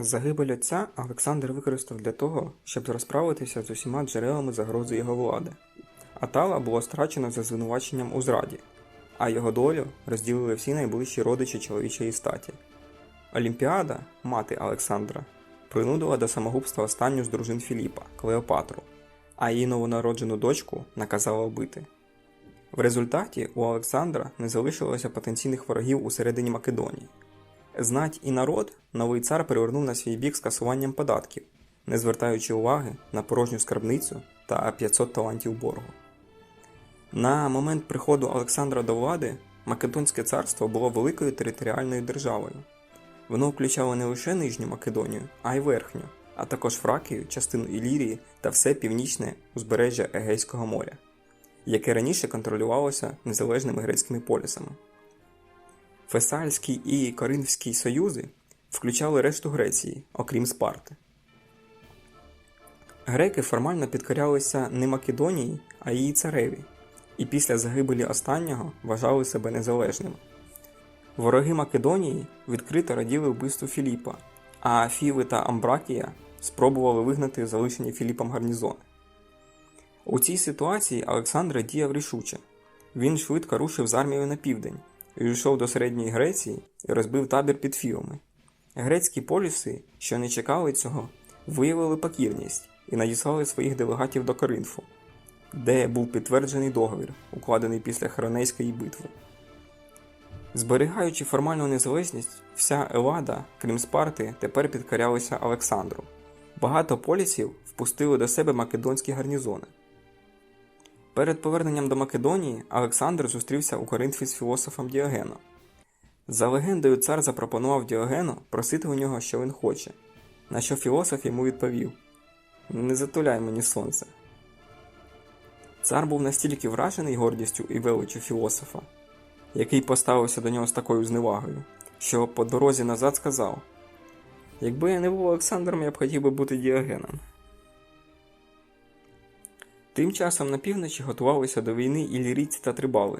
Загибель отця Олександр використав для того, щоб розправитися з усіма джерелами загрози його влади. Атала було страчено за звинуваченням у зраді, а його долю розділили всі найближчі родичі чоловічої статі. Олімпіада, мати Олександра, принудила до самогубства останню з дружин Філіпа Клеопатру, а її новонароджену дочку наказала вбити. В результаті у Олександра не залишилося потенційних ворогів усередині Македонії. Знать і народ новий цар перевернув на свій бік скасуванням податків, не звертаючи уваги на порожню скарбницю та 500 талантів боргу. На момент приходу Олександра до влади Македонське царство було великою територіальною державою. Воно включало не лише Нижню Македонію, а й Верхню, а також Фракію, частину Ілірії та все північне узбережжя Егейського моря, яке раніше контролювалося незалежними грецькими полісами. Фесальський і Коринфський союзи включали решту Греції, окрім Спарти. Греки формально підкорялися не Македонії, а її цареві, і після загибелі останнього вважали себе незалежними. Вороги Македонії відкрито раділи вбивству Філіпа, а Фіви та Амбракія спробували вигнати залишені Філіпом гарнізони. У цій ситуації Олександр діяв рішуче. Він швидко рушив з армією на південь, увійшов до середньої Греції і розбив табір під Фівами. Грецькі поліси, що не чекали цього, виявили покірність і надіслали своїх делегатів до Коринфу, де був підтверджений договір, укладений після Херонейської битви. Зберігаючи формальну незалежність, вся Елада, крім Спарти, тепер підкорялася Олександру. Багато полісів впустили до себе македонські гарнізони. Перед поверненням до Македонії Олександр зустрівся у Коринфі з філософом Діогеном. За легендою, цар запропонував Діогену просити у нього, що він хоче, на що філософ йому відповів: Не затуляй мені сонце. Цар був настільки вражений гордістю і величю філософа, який поставився до нього з такою зневагою, що по дорозі назад сказав: Якби я не був Олександром, я б хотів би бути Діогеном. Тим часом на півночі готувалися до війни ілірійці та трибали.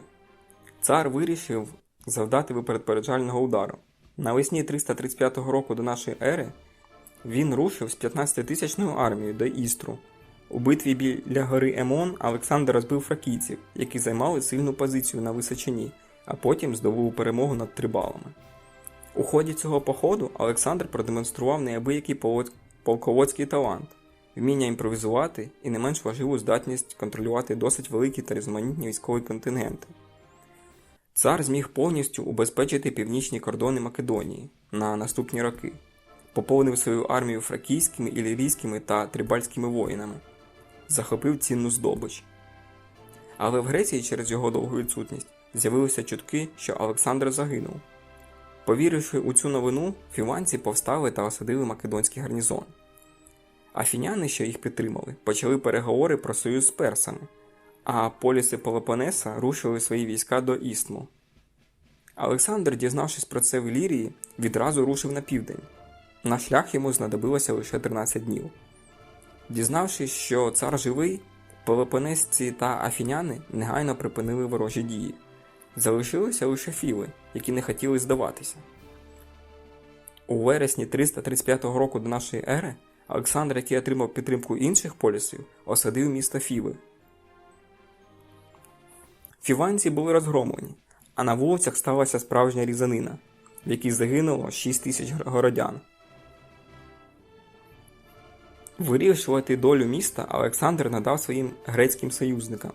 Цар вирішив завдати випереджального удару. Навесні 335 року до нашої ери він рушив з 15-тисячною армією до Істру. У битві біля гори Емон Олександр розбив фракійців, які займали сильну позицію на височині, а потім здобув перемогу над трибалами. У ході цього походу Олександр продемонстрував неабиякий полководський талант, вміння імпровізувати і не менш важливу здатність контролювати досить великі та різноманітні військові контингенти. Цар зміг повністю убезпечити північні кордони Македонії на наступні роки, поповнив свою армію фракійськими, ілірійськими та трибальськими воїнами, захопив цінну здобич. Але в Греції через його довгу відсутність з'явилися чутки, що Олександр загинув. Повіривши у цю новину, фіванці повстали та осадили македонський гарнізон. Афіняни, що їх підтримали, почали переговори про союз з персами, а поліси Пелопонеса рушили свої війська до Істму. Олександр, дізнавшись про це в Ілірії, відразу рушив на південь. На шлях йому знадобилося лише 13 днів. Дізнавшись, що цар живий, пелопонесці та афіняни негайно припинили ворожі дії. Залишилися лише філи, які не хотіли здаватися. У вересні 335 року до нашої ери Олександр, який отримав підтримку інших полісів, осадив місто Фіви. Фіванці були розгромлені, а на вулицях сталася справжня різанина, в якій загинуло 6 тисяч городян. Вирішувати долю міста Олександр надав своїм грецьким союзникам.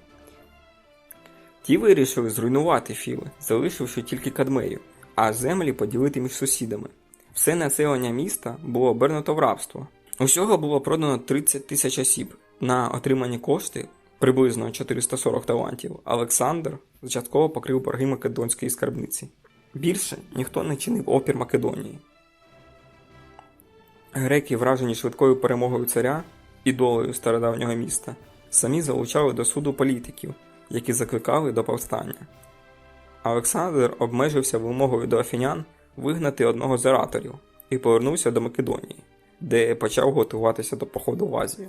Ті вирішили зруйнувати Філи, залишивши тільки Кадмею, а землі поділити між сусідами. Все населення міста було обернуто в рабство. Усього було продано 30 тисяч осіб. На отримані кошти, приблизно 440 талантів, Олександр частково покрив борги македонської скарбниці. Більше ніхто не чинив опір Македонії. Греки, вражені швидкою перемогою царя і долею стародавнього міста, самі залучали до суду політиків, які закликали до повстання. Олександр обмежився вимогою до афінян вигнати одного з ораторів і повернувся до Македонії, де почав готуватися до походу в Азію.